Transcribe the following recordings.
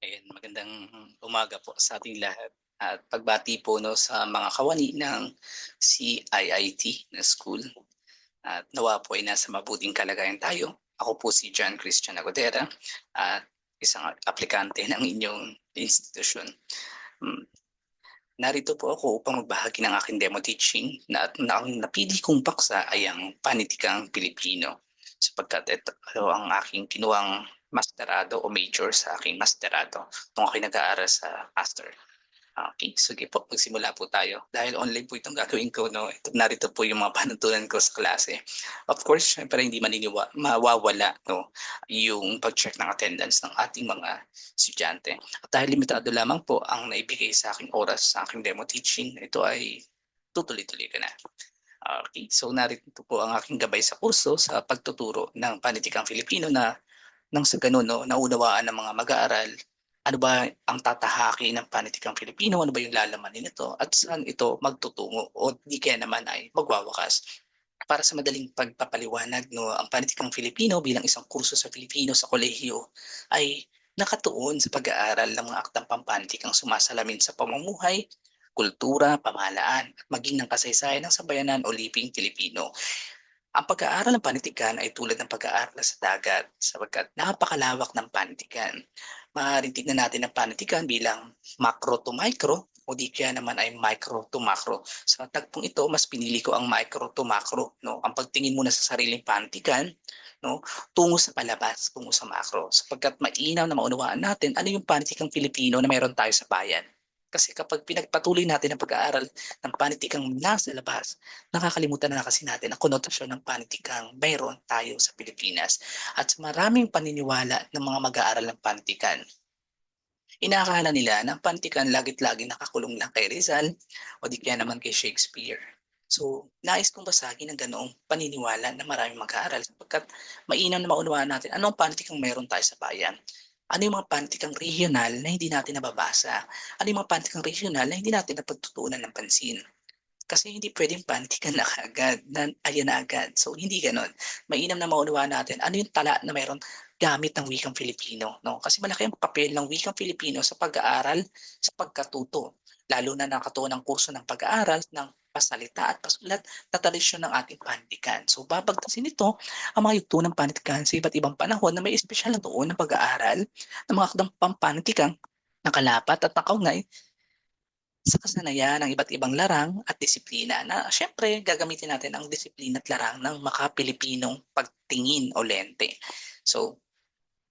Ayan, magandang umaga po sa ating lahat at pagbati po 'no sa mga kawani ng CIIT na school at nawa po ay nasa mabuting kalagayan tayo. Ako po si John Christian Agodera at isang aplikante ng inyong institusyon. Hmm, narito po ako upang magbahagi ng aking demo teaching na at ang napili kong paksa ay ang Panitikang Pilipino sapagkat ito ang aking kinuhang masterado o major sa aking masterado nung ako'y nag-aaral sa master. Okay, sige po, magsimula po tayo. Dahil online po itong gagawin ko, no? Ito, narito po yung mga panuntunan ko sa klase. Of course, syempre hindi maniniwa, mawawala no? yung pag-check ng attendance ng ating mga estudyante. At dahil limitado lamang po ang naibigay sa aking oras sa aking demo teaching, ito ay tutuloy-tuloy ka na. Okay, so narito po ang aking gabay sa kurso sa pagtuturo ng panitikang Filipino na nang sa ganun, no, naunawaan ng mga mag-aaral ano ba ang tatahaki ng panitikang Filipino, ano ba yung lalamanin nito, at saan ito magtutungo o di kaya naman ay magwawakas. Para sa madaling pagpapaliwanag, no, ang panitikang Filipino bilang isang kurso sa Filipino sa kolehiyo ay nakatuon sa pag-aaral ng mga aktang pampantikang sumasalamin sa pamumuhay, kultura, pamahalaan, at maging ng kasaysayan ng sabayanan o liping Filipino. Ang pag-aaral ng panitikan ay tulad ng pag-aaral sa dagat sapagkat napakalawak ng panitikan. Maaaring tignan natin ang panitikan bilang macro to micro o di kaya naman ay micro to macro. Sa tagpong ito, mas pinili ko ang micro to macro. No? Ang pagtingin muna sa sariling panitikan, no? tungo sa palabas, tungo sa macro. Sapagkat mainam na maunawaan natin ano yung panitikang Pilipino na mayroon tayo sa bayan. Kasi kapag pinagpatuloy natin ang pag-aaral ng panitikang nasa labas, nakakalimutan na kasi natin ang konotasyon ng panitikang mayroon tayo sa Pilipinas. At sa maraming paniniwala ng mga mag-aaral ng panitikan, inaakala nila na ang panitikan lagit-lagi nakakulong lang kay Rizal o di kaya naman kay Shakespeare. So, nais kong basagin ang ganoong paniniwala na maraming mag-aaral sapagkat mainam na maunawaan natin anong panitikang mayroon tayo sa bayan. Ano yung mga pantikang regional na hindi natin nababasa? Ano yung mga pantikang regional na hindi natin napagtutunan ng pansin? Kasi hindi pwedeng pantikan na agad, na ayan na agad. So, hindi ganon. Mainam na maunawaan natin ano yung tala na mayroon gamit ng wikang Filipino. No? Kasi malaki ang papel ng wikang Filipino sa pag-aaral, sa pagkatuto. Lalo na nakatuon ng kurso ng pag-aaral ng pasalita at pasulat na tradisyon ng ating panitikan. So babagtasin nito ang mga yugto ng panitikan sa iba't ibang panahon na may espesyal na doon ng pag-aaral ng mga akdang pampanitikan na kalapat at nakaungay sa kasanayan ng iba't ibang larang at disiplina na syempre gagamitin natin ang disiplina at larang ng maka-Pilipinong pagtingin o lente. So,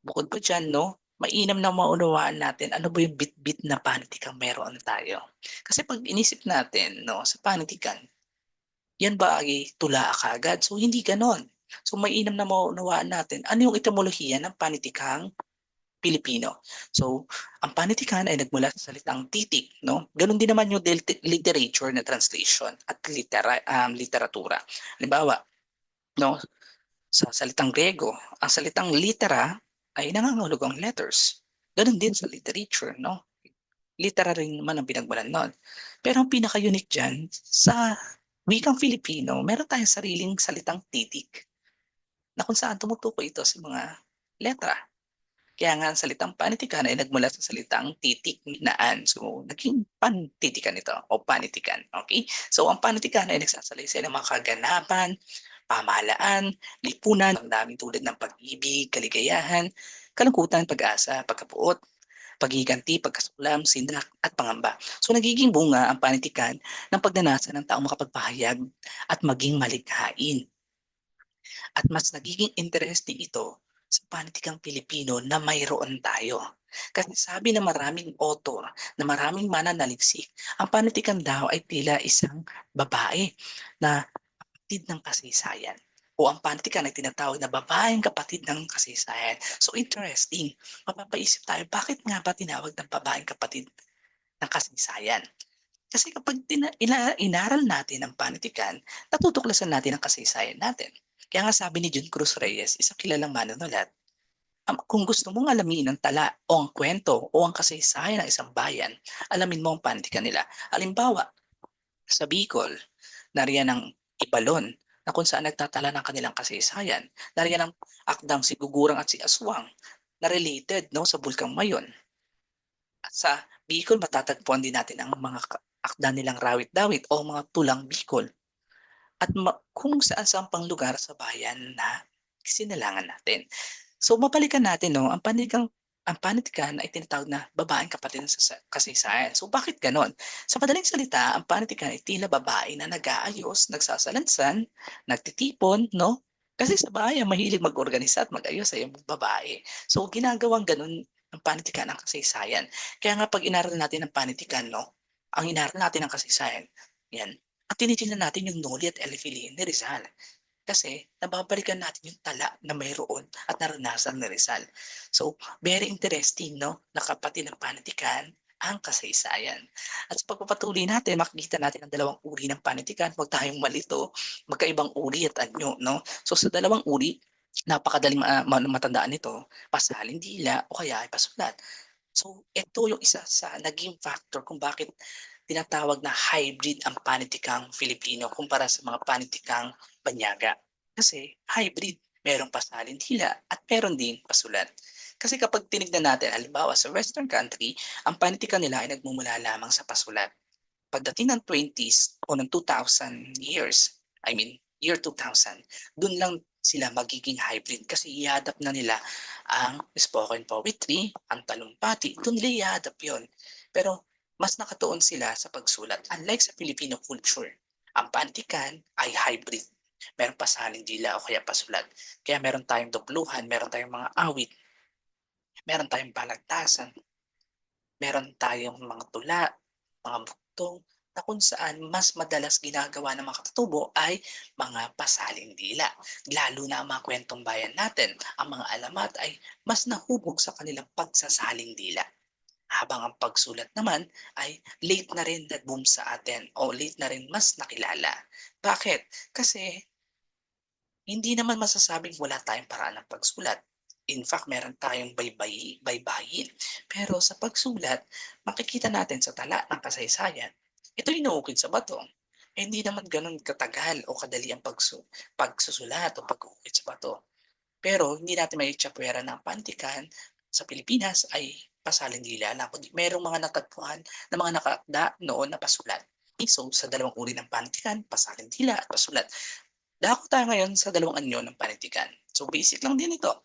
bukod pa dyan, no, mainam na maunawaan natin ano ba yung bit-bit na panitikang meron tayo. Kasi pag inisip natin no, sa panitikan, yan ba ay tula kagad? So hindi ganon. So mainam na maunawaan natin ano yung etimolohiya ng panitikang Pilipino. So, ang panitikan ay nagmula sa salitang titik, no? Ganon din naman yung literature na translation at litera, um, literatura. Halimbawa, no, sa salitang Grego, ang salitang litera ay nangangahulugang letters. Ganun din sa literature, no? Literary naman ang pinagmulan nun. Pero ang pinaka-unique dyan, sa wikang Filipino, meron tayong sariling salitang titik na kung saan tumutukoy ito sa mga letra. Kaya nga ang salitang panitikan ay nagmula sa salitang titik naan. So, naging pantitikan ito o panitikan. Okay? So, ang panitikan ay nagsasalaysay ng mga kaganapan, pamahalaan, lipunan, ang daming tulad ng pag-ibig, kaligayahan, kalungkutan, pag-asa, pagkapuot, pagiganti, pagkasulam, sindak, at pangamba. So nagiging bunga ang panitikan ng pagnanasa ng taong makapagpahayag at maging malikhain. At mas nagiging interesting ito sa panitikang Pilipino na mayroon tayo. Kasi sabi ng maraming author, na maraming mananaliksik, ang panitikan daw ay tila isang babae na kapatid ng kasaysayan o ang pantikan ay tinatawag na babaeng kapatid ng kasaysayan. So interesting, mapapaisip tayo, bakit nga ba tinawag ng babaeng kapatid ng kasaysayan? Kasi kapag tina- ina- inaral natin ang panitikan, natutuklasan natin ang kasaysayan natin. Kaya nga sabi ni Jun Cruz Reyes, isang kilalang manunulat, kung gusto mong alamin ang tala o ang kwento o ang kasaysayan ng isang bayan, alamin mo ang panitikan nila. Halimbawa, sa Bicol, nariyan ang Ibalon na kung saan nagtatala ng kanilang kasaysayan. Nariyan ang akdang si Gugurang at si Aswang na related no, sa Bulkang Mayon. Sa Bicol matatagpuan din natin ang mga akda nilang rawit-dawit o mga tulang Bicol. At kung saan-saang pang lugar sa bayan na isinilangan natin. So mabalikan natin 'no, ang panitikan ang panitikan ay tinatawag na babaeng kapatid ng sasa kasaysayan. So bakit gano'n? Sa madaling salita, ang panitikan ay tila babae na nag-aayos, nagsasalansan, nagtitipon 'no? Kasi sa bayan mahilig mag-organisa at mag-ayos ay ang babae. So ginagawang gano'n ang panitikan ng kasaysayan. Kaya nga 'pag inaral natin ang panitikan 'no, ang inaral natin ang kasaysayan, 'yan, at tinitingnan natin yung Noli at Elefili ni Rizal. Kasi nababalikan natin yung tala na mayroon at naranasan ni Rizal. So very interesting 'no, na kapatid ng panitikan ang kasaysayan. At sa pagpapatuloy natin makikita natin ang dalawang uri ng panitikan, huwag tayong malito, magkaibang uri at anyo 'no. So sa dalawang uri, napakadaling ma matandaan nito, pasalin dila o kaya ay pasulat. So ito yung isa sa naging factor kung bakit tinatawag na hybrid ang panitikang Filipino kumpara sa mga panitikang banyaga. Kasi hybrid, merong pasalin dila at meron din pasulat. Kasi kapag tinignan natin, halimbawa sa western country, ang panitikan nila ay nagmumula lamang sa pasulat. Pagdating ng 20s o ng 2000 years, I mean year 2000, dun lang sila magiging hybrid kasi i-adapt na nila ang spoken poetry, ang talumpati, dun nila i-adapt yun. Pero mas nakatuon sila sa pagsulat. Unlike sa Filipino culture, ang pantikan ay hybrid. Meron pasalin dila o kaya pasulat. Kaya meron tayong dubluhan, meron tayong mga awit, meron tayong balagtasan, meron tayong mga tula, mga buktong, na kung saan mas madalas ginagawa ng mga katutubo ay mga pasaling dila. Lalo na ang mga kwentong bayan natin, ang mga alamat ay mas nahubog sa kanilang pagsasaling dila habang ang pagsulat naman ay late na rin nag-boom sa atin o late na rin mas nakilala. Bakit? Kasi hindi naman masasabing wala tayong paraan ng pagsulat. In fact, meron tayong baybay, baybayin. Pero sa pagsulat, makikita natin sa tala ng kasaysayan, ito inuukit sa bato. Eh, hindi naman ganun katagal o kadali ang pagsu pagsusulat o pag-uukit sa bato. Pero hindi natin may tsapwera ng pantikan sa Pilipinas ay pasalin dila na kundi merong mga natagpuan na mga nakaakda noon na pasulat. So, sa dalawang uri ng panitikan, pasalin dila at pasulat. Dako tayo ngayon sa dalawang anyo ng panitikan. So, basic lang din ito.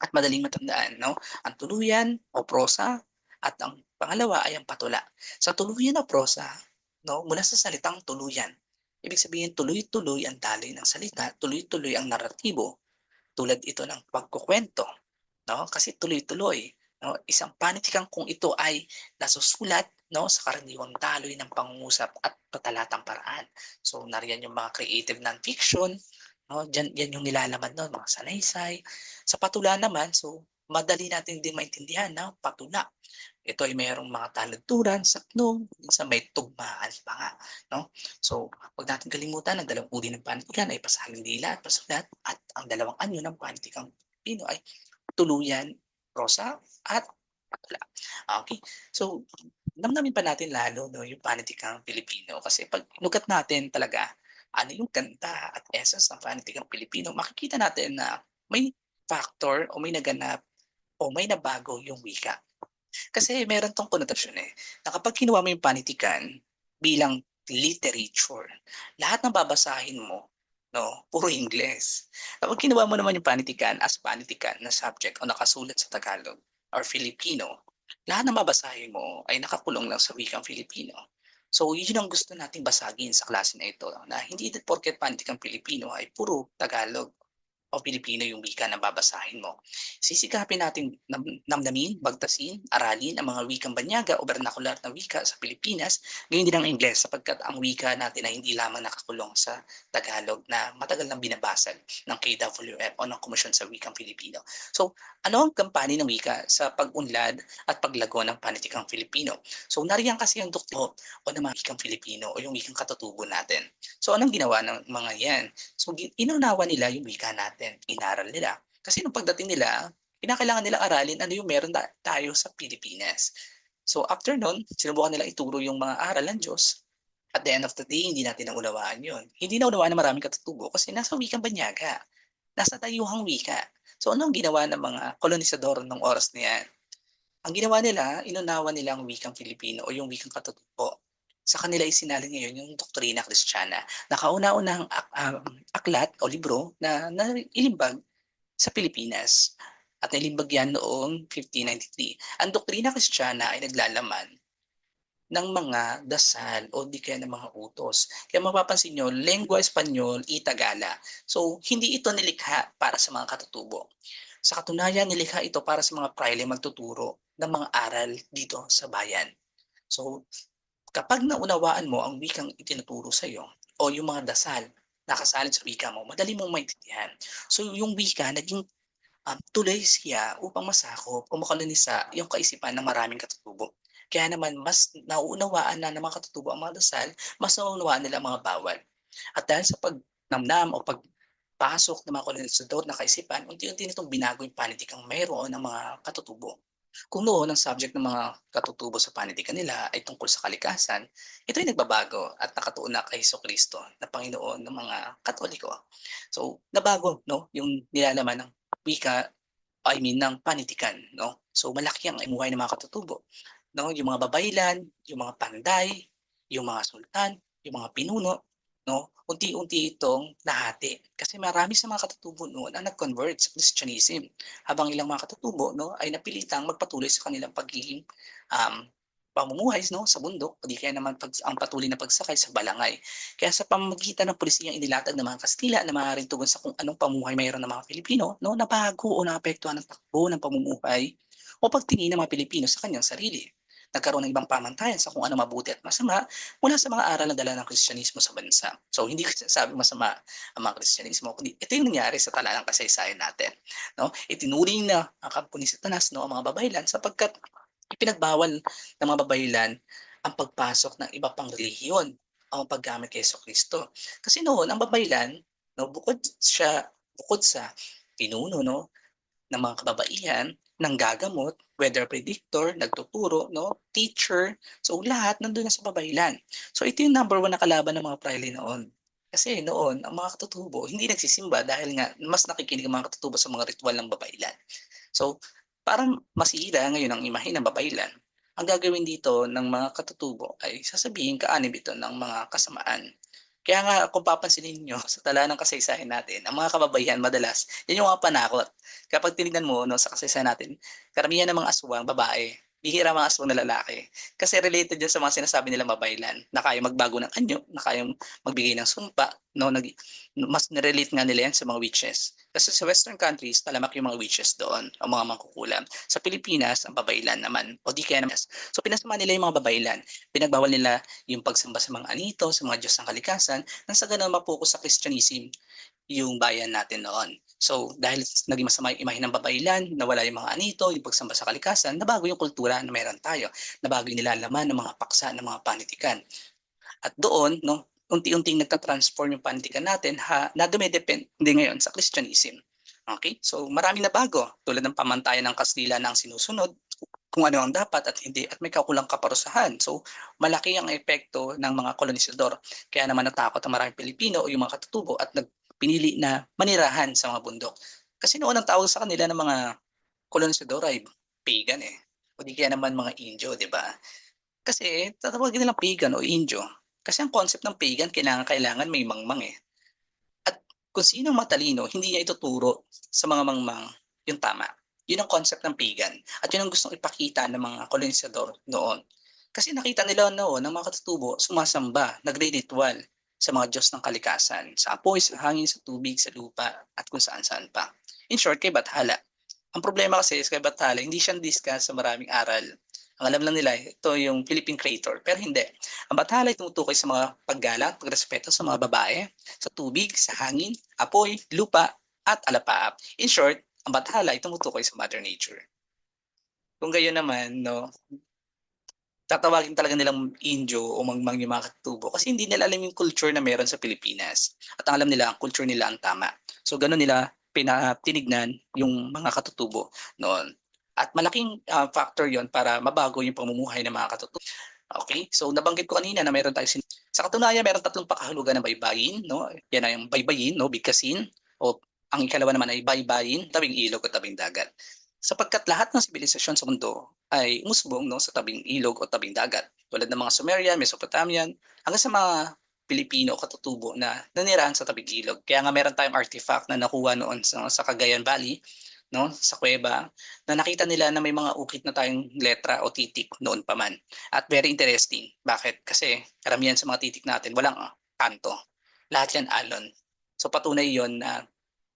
At madaling matandaan, no? Ang tuluyan o prosa at ang pangalawa ay ang patula. Sa tuluyan o prosa, no? Mula sa salitang tuluyan. Ibig sabihin, tuloy-tuloy ang daloy ng salita, tuloy-tuloy ang naratibo. Tulad ito ng pagkukwento, no? Kasi tuloy-tuloy, no? Isang panitikan kung ito ay nasusulat, no, sa karaniwang daloy ng pangungusap at patalatang paraan. So nariyan yung mga creative non-fiction, no? Diyan yan yung nilalaman noon, mga sanaysay. Sa patula naman, so madali natin din maintindihan na patula. Ito ay mayroong mga talagturan, saknong, minsan may tugmaan pa nga. No? So, huwag natin kalimutan, ang dalawang uri ng panitikan ay dila at pasulat at ang dalawang anyo ng panitikang Pino ay tuluyan, prosa at patula. Okay, so damdamin pa natin lalo no, yung panitikang Pilipino kasi pag nugat natin talaga ano yung kanta at essence ng panitikang Pilipino, makikita natin na may factor o may naganap o may nabago yung wika. Kasi meron tong konotasyon eh, na kapag kinuha mo yung panitikan bilang literature, lahat ng babasahin mo, no, puro Ingles. Kapag kinuha mo naman yung panitikan as panitikan na subject o nakasulat sa Tagalog or Filipino, lahat ng babasahin mo ay nakakulong lang sa wikang Filipino. So, yun ang gusto nating basagin sa klase na ito, na hindi porket panitikang Pilipino ay puro Tagalog o Pilipino yung wika na babasahin mo. Sisikapin natin nam namnamin, bagtasin, aralin ang mga wikang banyaga o vernacular na wika sa Pilipinas, gayon din ang Ingles sapagkat ang wika natin ay hindi lamang nakakulong sa Tagalog na matagal nang binabasag ng KWF o ng Komisyon sa Wikang Pilipino. So, ano ang kampanya ng wika sa pag-unlad at paglago ng panitikang Filipino? So, nariyan kasi ang doktor o ng mga wikang Filipino o yung wikang katutubo natin. So, anong ginawa ng mga yan? So, inunawa nila yung wika natin natin, inaral nila. Kasi nung pagdating nila, kinakailangan nilang aralin ano yung meron tayo sa Pilipinas. So after nun, sinubukan nilang ituro yung mga aral ng Diyos. At the end of the day, hindi natin naunawaan yun. Hindi naunawaan ng maraming katutubo kasi nasa wikang banyaga. Nasa tayuhang wika. So ano ang ginawa ng mga kolonisador ng oras na yan? Ang ginawa nila, inunawa nila ang wikang Filipino o yung wikang katutubo. Sa kanila isinalin ngayon yung doktrina Kristiyana na kauna-unahang ak- um, aklat o libro na, na ilimbag sa Pilipinas. At nailimbag yan noong 1593. Ang doktrina Kristiyana ay naglalaman ng mga dasal o di kaya ng mga utos. Kaya mapapansin nyo, lengua Espanyol, Itagala. So, hindi ito nilikha para sa mga katutubo. Sa katunayan, nilikha ito para sa mga praile magtuturo ng mga aral dito sa bayan. So, kapag naunawaan mo ang wikang itinuturo sa iyo o yung mga dasal nakasalin sa wika mo, madali mong maintindihan. So, yung wika naging um, tuloy siya upang masakop o makolonisa yung kaisipan ng maraming katutubo. Kaya naman, mas nauunawaan na ng mga katutubo ang mga dasal, mas nauunawaan nila ang mga bawal. At dahil sa pagnamnam o pagpasok ng mga kolonisador na kaisipan, unti-unti nitong binago yung panitikang mayroon ng mga katutubo. Kung noon ang subject ng mga katutubo sa panitikan nila ay tungkol sa kalikasan, ito ay nagbabago at nakatuon na kay Hesus Kristo na Panginoon ng mga Katoliko. So, nabago no, yung nilalaman ng wika, I mean, ng panitikan. No? So, malaki ang imuhay ng mga katutubo no yung mga babaylan yung mga panday yung mga sultan yung mga pinuno no? Unti-unti itong nahati. Kasi marami sa mga katutubo noon ang nag-convert sa Christianism. Habang ilang mga katutubo no ay napilitang magpatuloy sa kanilang pagiging um, pamumuhay no sa bundok. O di kaya naman pag, ang patuloy na pagsakay sa balangay. Kaya sa pamamagitan ng pulisiyang inilatag ng mga Kastila na maaaring tugon sa kung anong pamuhay mayroon ng mga Pilipino, no, nabago o naapektuhan ng takbo ng pamumuhay o pagtingin ng mga Pilipino sa kanyang sarili nagkaroon ng ibang pamantayan sa kung ano mabuti at masama mula sa mga aral na dala ng Kristyanismo sa bansa. So hindi ko sinasabi masama ang mga Kristyanismo, kundi ito yung nangyari sa tala ng kasaysayan natin. No? Itinuring na ang kampo ni Satanas no, ang mga babaylan sapagkat ipinagbawal ng mga babaylan ang pagpasok ng iba pang relihiyon ang paggamit kay Yeso Kristo. Kasi noon, ang babaylan, no, bukod siya, bukod sa pinuno no, ng mga kababaihan, ng gagamot, weather predictor, nagtuturo, no, teacher. So lahat nandun na sa babaylan. So ito yung number one na kalaban ng mga praile noon. Kasi noon, ang mga katutubo hindi nagsisimba dahil nga mas nakikinig ang mga katutubo sa mga ritual ng babaylan. So, para masira ngayon ang imahe ng babaylan, ang gagawin dito ng mga katutubo ay sasabihin kaanib ito ng mga kasamaan. Kaya nga kung papansinin niyo sa tala ng kasaysayan natin, ang mga kababayan madalas, yan yung mga panakot. Kapag tinignan mo no, sa kasaysayan natin, karamihan ng mga aswang, babae, bihira mga aswang na lalaki. Kasi related yan sa mga sinasabi nilang babaylan, na kaya magbago ng anyo, na kaya magbigay ng sumpa, no, nag, mas nirelate nga nila yan sa mga witches. Kasi sa western countries, talamak yung mga witches doon, ang mga mangkukulam. Sa Pilipinas, ang babaylan naman, o di kaya naman. So pinasama nila yung mga babaylan. Pinagbawal nila yung pagsamba sa mga anito, sa mga Diyos ng kalikasan, nang sa ganun mapokus sa Christianism yung bayan natin noon. So, dahil naging masama yung imahe ng babaylan, nawala yung mga anito, yung pagsamba sa kalikasan, nabago yung kultura na meron tayo. Nabago yung nilalaman ng mga paksa, ng mga panitikan. At doon, no, unti-unting nagka-transform yung panitikan natin ha, na dumidepende ngayon sa Christianism. Okay? So, marami na bago. Tulad ng pamantayan ng Kastila na ang sinusunod, kung ano ang dapat at hindi at may kakulang kaparusahan. So, malaki ang epekto ng mga kolonisador. Kaya naman natakot ang maraming Pilipino o yung mga katutubo at nag pinili na manirahan sa mga bundok. Kasi noon ang tawag sa kanila ng mga kolonisador ay pagan eh. O di kaya naman mga Indio, di ba? Kasi tatawagin nilang pagan o Indio. Kasi ang concept ng pagan, kailangan, kailangan may mangmang eh. At kung sino matalino, hindi niya ituturo sa mga mangmang yung tama. Yun ang concept ng pagan. At yun ang gustong ipakita ng mga kolonisador noon. Kasi nakita nila noon ng mga katutubo, sumasamba, nagre-ritual sa mga Diyos ng kalikasan, sa apoy, sa hangin, sa tubig, sa lupa, at kung saan-saan pa. In short, kay Bathala. Ang problema kasi is kay Bathala, hindi siya discuss sa maraming aral. Ang alam lang nila, ito yung Philippine creator. Pero hindi. Ang Bathala ay tumutukoy sa mga paggalang, pagrespeto sa mga babae, sa tubig, sa hangin, apoy, lupa, at alapaap. In short, ang Bathala ay tumutukoy sa Mother Nature. Kung gayon naman, no, tatawagin talaga nilang Indio o mangmang yung mga katubo kasi hindi nila alam yung culture na meron sa Pilipinas. At ang alam nila, ang culture nila ang tama. So ganun nila pinatinignan yung mga katutubo noon. At malaking uh, factor yon para mabago yung pamumuhay ng mga katutubo. Okay? So nabanggit ko kanina na meron tayo sin- sa katunayan meron tatlong pakahulugan ng baybayin, no? Yan ay yung baybayin, no, bigkasin o ang ikalawa naman ay baybayin, tabing ilog o tabing dagat. Sapagkat lahat ng sibilisasyon sa mundo ay umusbong no, sa tabing ilog o tabing dagat tulad ng mga Sumerian, Mesopotamian, hanggang sa mga Pilipino katutubo na nanirahan sa tabing ilog. Kaya nga meron tayong artifact na nakuha noon sa, sa Cagayan Valley, no, sa kuweba, na nakita nila na may mga ukit na tayong letra o titik noon pa man. At very interesting. Bakit? Kasi karamihan sa mga titik natin walang kanto. Lahat yan alon. So patunay yon na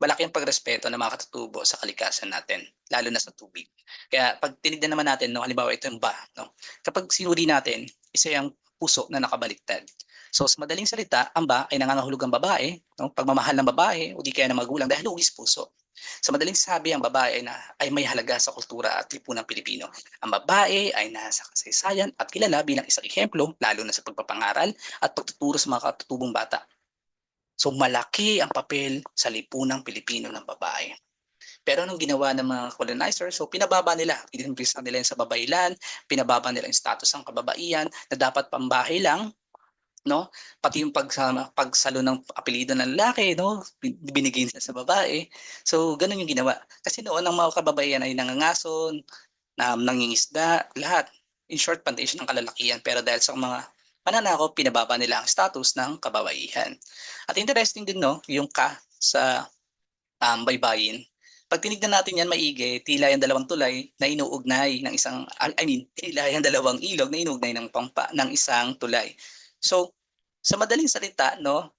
malaki ang pagrespeto ng mga katutubo sa kalikasan natin, lalo na sa tubig. Kaya pag tinignan naman natin, no, halimbawa ito yung ba, no, kapag sinuri natin, isa yung puso na nakabaliktad. So sa madaling salita, ang ba ay nangangahulog ang babae, no, pagmamahal ng babae o di kaya ng magulang dahil hugis puso. Sa madaling sabi, ang babae ay, na, ay may halaga sa kultura at lipunang Pilipino. Ang babae ay nasa kasaysayan at kilala bilang isang ehemplo, lalo na sa pagpapangaral at pagtuturo sa mga katutubong bata. So malaki ang papel sa lipunang Pilipino ng babae. Pero anong ginawa ng mga colonizer? So pinababa nila, inimpress nila yan sa babailan, pinababa nila yung status ng kababaihan na dapat pambahay lang, no? Pati yung pag, pagsalo ng apelido ng lalaki, no? Binigay nila sa babae. So ganun yung ginawa. Kasi noon ang mga kababaihan ay nangangason, na nangingisda, lahat. In short, plantation ng kalalakihan. Pero dahil sa mga pananakop, pinababa nila ang status ng kababaihan. At interesting din no, yung ka sa um, baybayin. Pag tinignan natin yan maigi, tila yung dalawang tulay na inuugnay ng isang, I mean, tila yung dalawang ilog na inuugnay ng pampa ng isang tulay. So, sa madaling salita, no,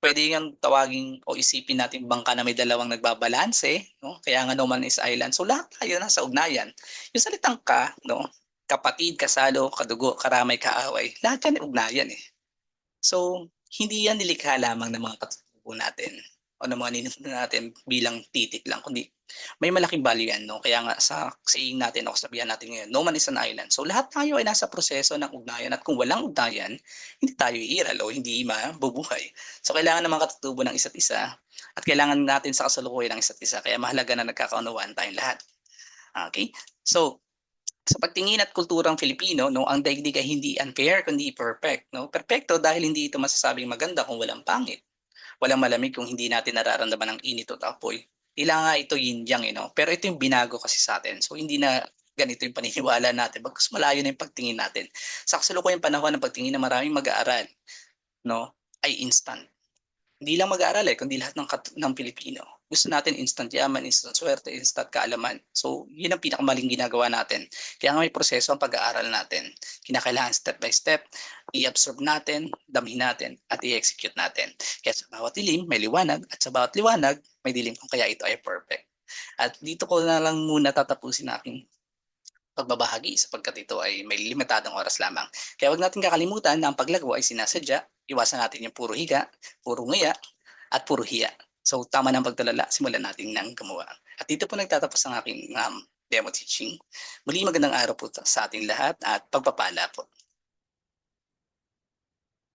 pwede yung tawagin o isipin natin bangka na may dalawang nagbabalanse, no? Kaya nga no man is island. So lahat tayo nasa ugnayan. Yung salitang ka, no, kapatid, kasalo, kadugo, karamay, kaaway, lahat yan ay ugnayan eh. So, hindi yan nilikha lamang ng mga katutubo natin o ng mga ninuno natin bilang titik lang, kundi may malaking value yan. No? Kaya nga sa saying natin o sabihan natin ngayon, no man is an island. So lahat tayo ay nasa proseso ng ugnayan at kung walang ugnayan, hindi tayo iiral o hindi mabubuhay. So kailangan ng mga katutubo ng isa't isa at kailangan natin sa kasalukuyan ng isa't isa. Kaya mahalaga na nagkakaunawaan tayong lahat. Okay? So, sa pagtingin at kulturang Filipino, no, ang daigdig ay hindi unfair kundi perfect, no? Perpekto dahil hindi ito masasabing maganda kung walang pangit. Walang malamig kung hindi natin nararamdaman ang init o apoy. Tila nga ito yin yang, you know? pero ito yung binago kasi sa atin. So hindi na ganito yung paniniwala natin. Bagkus malayo na yung pagtingin natin. Sa kasalukuyang panahon ng pagtingin na maraming mag-aaral, no, ay instant. Hindi lang mag-aaral eh, kundi lahat ng, ng Pilipino gusto natin instant yaman, instant swerte, instant kaalaman. So, yun ang pinakamaling ginagawa natin. Kaya nga may proseso ang pag-aaral natin. Kinakailangan step by step, i-absorb natin, damhin natin, at i-execute natin. Kaya sa bawat dilim, may liwanag, at sa bawat liwanag, may dilim kung kaya ito ay perfect. At dito ko na lang muna tatapusin aking pagbabahagi sapagkat ito ay may limitadong oras lamang. Kaya wag natin kakalimutan na ang paglago ay sinasadya, iwasan natin yung puro higa, puro nguya, at puro hiya. So tama ng pagtalala, simulan natin ng gumawa. At dito po nagtatapos ang aking um, demo teaching. Muli magandang araw po sa ating lahat at pagpapala po.